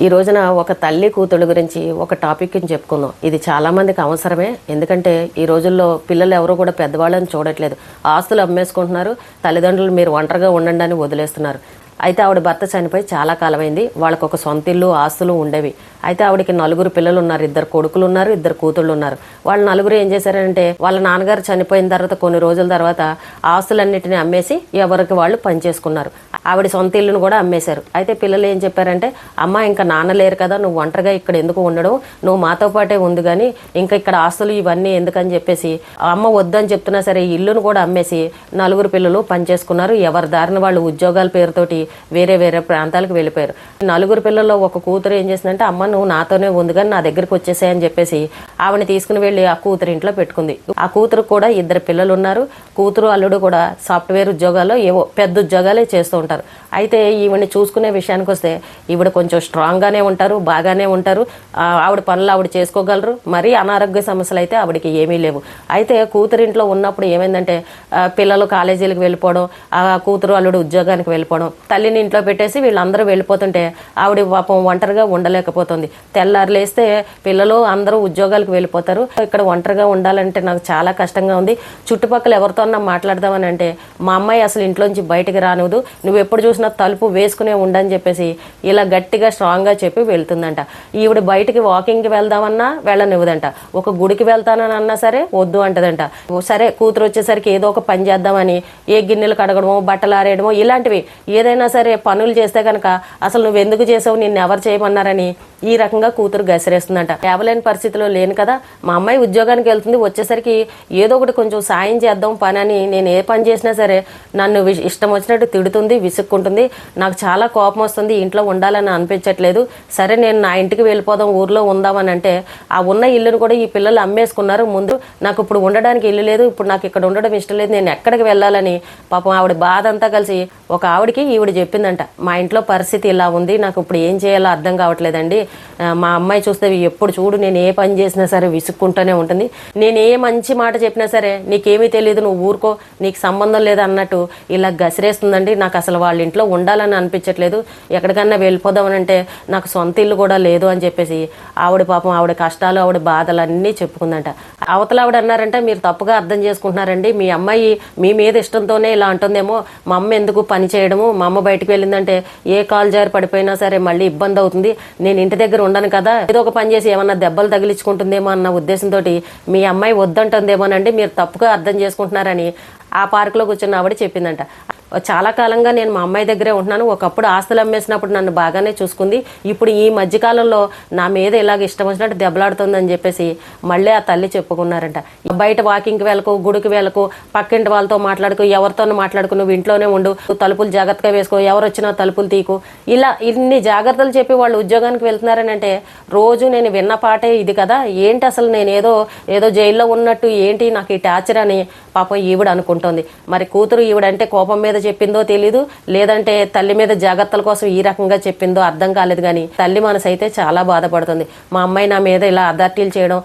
ఈ రోజున ఒక తల్లి కూతుళ్ళ గురించి ఒక టాపిక్ని చెప్పుకుందాం. ఇది చాలామందికి అవసరమే. ఎందుకంటే ఈ రోజుల్లో పిల్లలు ఎవరు కూడా పెద్దవాళ్ళని చూడట్లేదు. ఆస్తులు అమ్మేసుకుంటున్నారు. తల్లిదండ్రులు మీరు ఒంటరిగా ఉండండి అని వదిలేస్తున్నారు. అయితే ఆవిడ భర్త చనిపోయి చాలా కాలమైంది. వాళ్ళకు ఒక సొంత ఇల్లు ఆస్తులు ఉండేవి. అయితే ఆవిడకి నలుగురు పిల్లలు ఉన్నారు. ఇద్దరు కొడుకులు ఉన్నారు. ఇద్దరు కూతుళ్ళు ఉన్నారు. వాళ్ళ నలుగురు ఏం చేశారంటే వాళ్ళ నాన్నగారు చనిపోయిన తర్వాత కొన్ని రోజుల తర్వాత ఆస్తులన్నిటిని అమ్మేసి ఎవరికి వాళ్ళు పనిచేసుకున్నారు. ఆవిడ సొంత ఇల్లును కూడా అమ్మేశారు. అయితే పిల్లలు ఏం చెప్పారంటే అమ్మ ఇంకా నాన్న లేరు కదా నువ్వు ఒంటరిగా ఇక్కడ ఎందుకు ఉండడం? నువ్వు మాతో పాటే ఉంది కానీ ఇంకా ఇక్కడ ఆస్తులు ఇవన్నీ ఎందుకని చెప్పేసి ఆ అమ్మ వద్దని చెప్తున్నా సరే ఈ ఇల్లును కూడా అమ్మేసి నలుగురు పిల్లలు పనిచేసుకున్నారు. ఎవరి దారిన వాళ్ళు ఉద్యోగాల పేరుతోటి వేరే వేరే ప్రాంతాలకు వెళ్ళిపోయారు. నలుగురు పిల్లల్లో ఒక కూతురు ఏం చేసిందంటే అమ్మ నువ్వు నాతోనే ఉంది కానీ నా దగ్గరికి వచ్చేసాయని చెప్పేసి ఆవిడని తీసుకుని వెళ్ళి ఆ కూతురు ఇంట్లో పెట్టుకుంది. ఆ కూతురు కూడా ఇద్దరు పిల్లలు ఉన్నారు. కూతురు అల్లుడు కూడా సాఫ్ట్వేర్ ఉద్యోగాల్లో ఏవో పెద్ద ఉద్యోగాలే చేస్తూ ఉంటారు. అయితే ఈవిడ్ని చూసుకునే విషయానికి వస్తే ఈవిడ కొంచెం స్ట్రాంగ్గానే ఉంటారు బాగానే ఉంటారు. ఆవిడ పనులు ఆవిడ చేసుకోగలరు. మరీ అనారోగ్య సమస్యలు అయితే ఆవిడకి ఏమీ లేవు. అయితే కూతురింట్లో ఉన్నప్పుడు ఏమైందంటే పిల్లలు కాలేజీలకు వెళ్ళిపోవడం ఆ కూతురు అల్లుడు ఉద్యోగానికి వెళ్ళిపోవడం తల్లిని ఇంట్లో పెట్టేసి వీళ్ళందరూ వెళ్ళిపోతుంటే ఆవిడ పాపం ఒంటరిగా ఉండలేకపోతుంది. తెల్లారు లేస్తే పిల్లలు అందరూ ఉద్యోగాలకు వెళ్ళిపోతారు. ఇక్కడ ఒంటరిగా ఉండాలంటే నాకు చాలా కష్టంగా ఉంది. చుట్టుపక్కల ఎవరితో మాట్లాడదామని అంటే మా అమ్మాయి అసలు ఇంట్లోంచి బయటకు రానివ్వదు. నువ్వు ఎప్పుడు చూసినా తలుపు వేసుకునే ఉండని చెప్పేసి ఇలా గట్టిగా స్ట్రాంగ్గా చెప్పి వెళ్తుందంట. ఈవిడ బయటికి వాకింగ్కి వెళ్దామన్నా వెళ్ళనివ్వదంట. ఒక గుడికి వెళ్తానని అన్నా సరే వద్దు అంటదంట. సరే కూతురు వచ్చేసరికి ఏదో ఒక పని చేద్దామని ఏ గిన్నెలు కడగడమో బట్టలు ఆరేయడమో ఇలాంటివి. ఏదైనా సరే పనులు చేస్తే కనుక అసలు నువ్వు ఎందుకు చేసావు నిన్ను ఎవరు చేయమన్నారని ఈ రకంగా కూతురు గసిరేస్తుందంట. లేవలేని పరిస్థితిలో లేను కదా. మా అమ్మాయి ఉద్యోగానికి వెళ్తుంది. వచ్చేసరికి ఏదో ఒకటి కొంచెం సాయం చేద్దాం పని అని నేను ఏ పని చేసినా సరే నన్ను ఇష్టం వచ్చినట్టు తిడుతుంది విసుక్కుంటుంది. నాకు చాలా కోపం వస్తుంది ఇంట్లో ఉండాలని అనిపించట్లేదు. సరే నేను నా ఇంటికి వెళ్ళిపోదాం ఊర్లో ఉందామని అంటే ఆ ఉన్న ఇల్లును కూడా ఈ పిల్లలు అమ్మేసుకున్నారు. ముందు నాకు ఇప్పుడు ఉండడానికి ఇల్లు లేదు ఇప్పుడు నాకు ఇక్కడ ఉండడం ఇష్టం లేదు నేను ఎక్కడికి వెళ్ళాలని పాపం ఆవిడ బాధ అంతా కలిసి ఒక ఆవిడకి ఈవిడ చెప్పిందంట. మా ఇంట్లో పరిస్థితి ఇలా ఉంది నాకు ఇప్పుడు ఏం చేయాలో అర్థం కావట్లేదండి. మా అమ్మాయి చూస్తే ఎప్పుడు చూడు నేను ఏ పని చేసినా సరే విసుక్కుంటూనే ఉంటుంది. నేను ఏ మంచి మాట చెప్పినా సరే నీకేమీ తెలియదు నువ్వు ఊరుకో నీకు సంబంధం లేదు అన్నట్టు ఇలా గసిరేస్తుందండి. నాకు అసలు వాళ్ళ ఇంట్లో ఉండాలని అనిపించట్లేదు. ఎక్కడికన్నా వెళ్ళిపోదామనంటే నాకు సొంత ఇల్లు కూడా లేదు అని చెప్పేసి ఆవిడ పాపం ఆవిడ కష్టాలు ఆవిడ బాధలు అన్నీ చెప్పుకుందంట. అవతల ఆవిడ అన్నారంటే మీరు తప్పుగా అర్థం చేసుకుంటున్నారండి. మీ అమ్మాయి మీ మీద ఇష్టంతోనే ఇలా అంటుందేమో. మా అమ్మ ఎందుకు పని చేయడము? మా అమ్మ బయటకు వెళ్ళిందంటే ఏ కాలు జారి పడిపోయినా సరే మళ్ళీ ఇబ్బంది అవుతుంది. నేను ఇంటి దగ్గర ఉండను కదా. ఏదో ఒక పని చేసి ఏమన్నా దెబ్బలు తగిలించుకుంటుందేమో అన్న ఉద్దేశంతో మీ అమ్మాయి వద్దంటుందేమోనండి. మీరు తప్పుగా అర్థం చేసుకుంటున్నారని ఆ పార్కులో కూర్చున్న ఆవిడ చెప్పిందంట. చాలా కాలంగా నేను మా అమ్మాయి దగ్గరే ఉంటున్నాను. ఒకప్పుడు ఆస్తులు అమ్మేసినప్పుడు నన్ను బాగానే చూసుకుంది. ఇప్పుడు ఈ మధ్యకాలంలో నా మీద ఇలాగ ఇష్టం వచ్చినట్టు దెబ్బలాడుతుందని చెప్పేసి మళ్ళీ ఆ తల్లి చెప్పుకున్నారంట. బయట వాకింగ్కి వెళ్ళకు గుడికి వెళ్ళకు పక్కింటి వాళ్ళతో మాట్లాడుకో ఎవరితోనూ మాట్లాడుకు నువ్వు ఇంట్లోనే ఉండు తలుపులు జాగ్రత్తగా వేసుకో ఎవరు వచ్చినా తలుపులు తీకు. ఇలా ఇన్ని జాగ్రత్తలు చెప్పి వాళ్ళు ఉద్యోగానికి వెళ్తున్నారని అంటే రోజు నేను విన్న పాటే ఇది కదా. ఏంటి అసలు నేను ఏదో ఏదో జైల్లో ఉన్నట్టు ఏంటి నాకు ఈ టార్చర్ అని పాపం ఈవిడ అనుకుంటోంది. మరి కూతురు ఈవిడంటే కోపం మీద చెప్పిందో తెలీదు లేదంటే తల్లి మీద జాగ్రత్తల కోసం ఈ రకంగా చెప్పిందో అర్థం కాలేదు కానీ తల్లి మనసు అయితే చాలా బాధపడుతుంది. మా అమ్మాయి నా మీద ఇలా అదార్టీలు చేయడం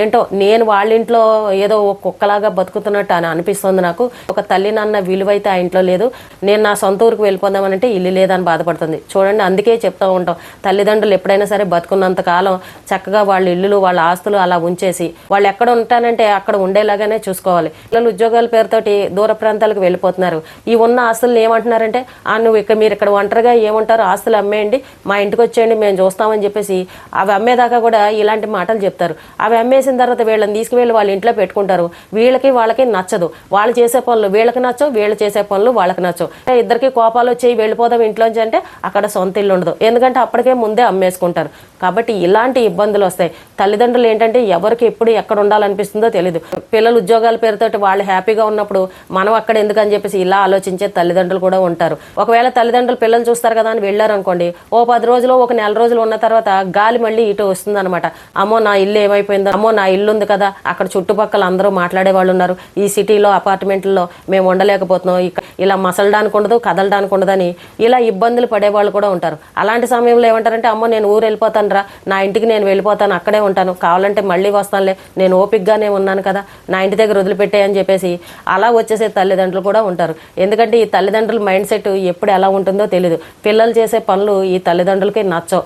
ఏంటో నేను వాళ్ళ ఇంట్లో ఏదో ఒక కుక్కలాగా బతుకుతున్నట్టు అని అనిపిస్తుంది నాకు. ఒక తల్లి నాన్న విలువైతే ఆ ఇంట్లో లేదు. నేను నా సొంత ఊరికి వెళ్ళిపోదామనంటే ఇల్లు లేదని బాధపడుతుంది. చూడండి అందుకే చెప్తూ ఉంటాం. తల్లిదండ్రులు ఎప్పుడైనా సరే బతుకున్నంత కాలం చక్కగా వాళ్ళ ఇల్లులు వాళ్ళ ఆస్తులు అలా ఉంచేసి వాళ్ళు ఎక్కడ ఉంటానంటే అక్కడ ఉండేలాగానే చూసుకోవాలి. పిల్లలు ఉద్యోగాల పేరుతోటి దూర ప్రాంతాలకు వెళ్ళిపోతున్నారు. ఈ ఉన్న ఆస్తులను ఏమంటున్నారంటే ఆ నువ్వు ఇక్కడ మీరు ఇక్కడ ఒంటరిగా ఏమంటారు ఆస్తులు అమ్మేయండి మా ఇంటికి వచ్చేయండి మేము చూస్తామని చెప్పేసి అవి అమ్మేదాకా కూడా ఇలాంటి మాటలు చెప్తారు. అవి అమ్మేసిన తర్వాత వీళ్ళని తీసుకువెళ్ళి వాళ్ళ ఇంట్లో పెట్టుకుంటారు. వీళ్ళకి వాళ్ళకి నచ్చదు. వాళ్ళు చేసే పనులు వీళ్ళకి నచ్చవు వీళ్ళు చేసే పనులు వాళ్ళకి నచ్చవు. ఇద్దరికి కోపాలు వచ్చి వెళ్ళిపోదాం ఇంట్లోంచి అంటే అక్కడ సొంత ఇల్లు ఉండదు. ఎందుకంటే అప్పటికే ముందే అమ్మేసుకుంటారు. కాబట్టి ఇలాంటి ఇబ్బందులు వస్తాయి. తల్లిదండ్రులు ఏంటంటే ఎవరికి ఎప్పుడు ఎక్కడ ఉండాలనిపిస్తుందో తెలియదు పిల్లలు ఉద్యోగాల పేరుతోటి వాళ్ళు హ్యాపీగా ఉన్నప్పుడు మనం అక్కడ ఎందుకని చెప్పేసి ఇలా ఆలోచించే తల్లిదండ్రులు కూడా ఉంటారు. ఒకవేళ తల్లిదండ్రులు పిల్లలు చూస్తారు కదా అని వెళ్ళారు అనుకోండి ఓ పది రోజులు ఒక నెల రోజులు ఉన్న తర్వాత గాలి మళ్ళీ ఇటు వస్తుంది అనమాట అమ్మో నా ఇల్లు ఏమైపోయిందో అమ్మో నా ఇల్లు ఉంది కదా అక్కడ చుట్టుపక్కల అందరూ మాట్లాడే వాళ్ళు ఉన్నారు. ఈ సిటీలో అపార్ట్మెంట్లో మేము ఉండలేకపోతున్నాం ఇలా మసలడానికి ఉండదు కదలడానికి ఉండదని ఇలా ఇబ్బందులు పడేవాళ్ళు కూడా ఉంటారు. అలాంటి సమయంలో ఏమంటారంటే అమ్మో నేను ఊరు వెళ్ళిపోతాను రా నా ఇంటికి నేను వెళ్ళిపోతాను అక్కడే ఉంటాను కావాలంటే మళ్ళీ వస్తానులే నేను ఓపిక్గానే ఉన్నాను కదా నా ఇంటి దగ్గర వదిలిపెట్టాయి అని చెప్పి చెప్పేసి అలా వచ్చేసే తల్లిదండ్రులు కూడా ఉంటారు. ఎందుకంటే ఈ తల్లిదండ్రుల మైండ్ సెట్ ఎప్పుడు ఎలా ఉంటుందో తెలియదు పిల్లలు చేసే పనులు ఈ తల్లిదండ్రులకి నచ్చవు.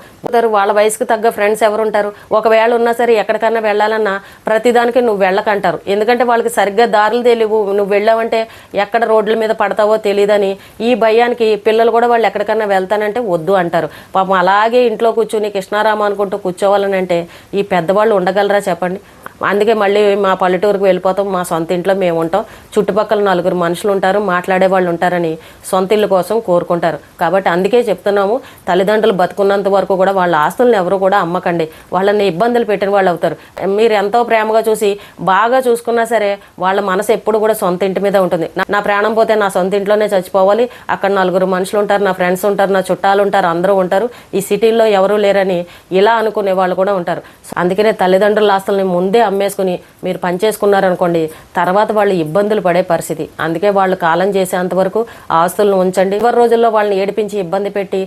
వాళ్ళ వయసుకు తగ్గ ఫ్రెండ్స్ ఎవరు ఉంటారు ఒకవేళ ఉన్నా సరే ఎక్కడికన్నా వెళ్ళాలన్నా ప్రతిదానికి నువ్వు వెళ్ళకంటారు. ఎందుకంటే వాళ్ళకి సరిగ్గా దారులు తెలియవు. నువ్వు వెళ్ళావంటే ఎక్కడ రోడ్ల మీద పడతావో తెలియదని ఈ భయానికి పిల్లలు కూడా వాళ్ళు ఎక్కడికన్నా వెళ్తానంటే వద్దు అంటారు. పాపం అలాగే ఇంట్లో కూర్చుని కృష్ణారామ అనుకుంటూ కూర్చోవాలని అంటే ఈ పెద్దవాళ్ళు ఉండగలరా చెప్పండి? అందుకే మళ్ళీ మా పల్లెటూరుకు వెళ్ళిపోతాం మా సొంత ఇంట్లో మేము ఉంటాం. చుట్టుపక్కల నలుగురు మనుషులు ఉంటారు మాట్లాడే వాళ్ళు ఉంటారని సొంత ఇల్లు కోసం కోరుకుంటారు. కాబట్టి అందుకే చెప్తున్నాము తల్లిదండ్రులు బతుకున్నంత వరకు కూడా వాళ్ళ ఆస్తులను ఎవరు కూడా అమ్మకండి. వాళ్ళని ఇబ్బందులు పెట్టిన వాళ్ళు అవుతారు. మీరు ఎంతో ప్రేమగా చూసి బాగా చూసుకున్నా సరే వాళ్ళ మనసు ఎప్పుడు కూడా సొంత ఇంటి మీద ఉంటుంది. నా- ప్రాణం పోతే నా సొంత ఇంట్లోనే చచ్చిపోవాలి. అక్కడ నలుగురు మనుషులు ఉంటారు నా ఫ్రెండ్స్ ఉంటారు నా చుట్టాలు ఉంటారు అందరూ ఉంటారు. ఈ సిటీల్లో ఎవరూ లేరని ఇలా అనుకునే వాళ్ళు కూడా ఉంటారు. అందుకనే తల్లిదండ్రుల ఆస్తుల్ని ముందే అమ్మేసుకుని మీరు పనిచేసుకున్నారనుకోండి తర్వాత వాళ్ళు ఇబ్బందులు పడే పరిస్థితి. అందుకే వాళ్ళు కాలం చేసేంత వరకు ఆస్తులను ఉంచండి. చివరి రోజుల్లో వాళ్ళని ఏడిపించి ఇబ్బంది పెట్టి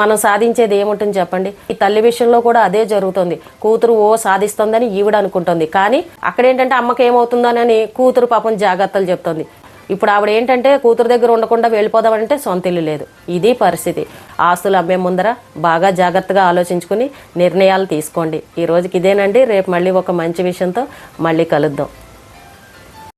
మనం సాధించేది ఏముంటుంది చెప్పండి? ఈ తల్లి విషయంలో కూడా అదే జరుగుతుంది. కూతురు ఓ సాధిస్తుందని ఈవిడ అనుకుంటుంది. కానీ అక్కడేంటంటే అమ్మకి ఏమవుతుందోనని కూతురు పాపం జాగ్రత్తలు చెప్తుంది. ఇప్పుడు ఆవిడ ఏంటంటే కూతురు దగ్గర ఉండకుండా వెళ్ళిపోదామంటే సొంత ఇల్లు లేదు. ఇది పరిస్థితి. ఆస్తులు అమ్మే ముందర బాగా జాగ్రత్తగా ఆలోచించుకుని నిర్ణయాలు తీసుకోండి. ఈ రోజుకి ఇదేనండి. రేపు మళ్ళీ ఒక మంచి విషయంతో మళ్ళీ కలుద్దాం.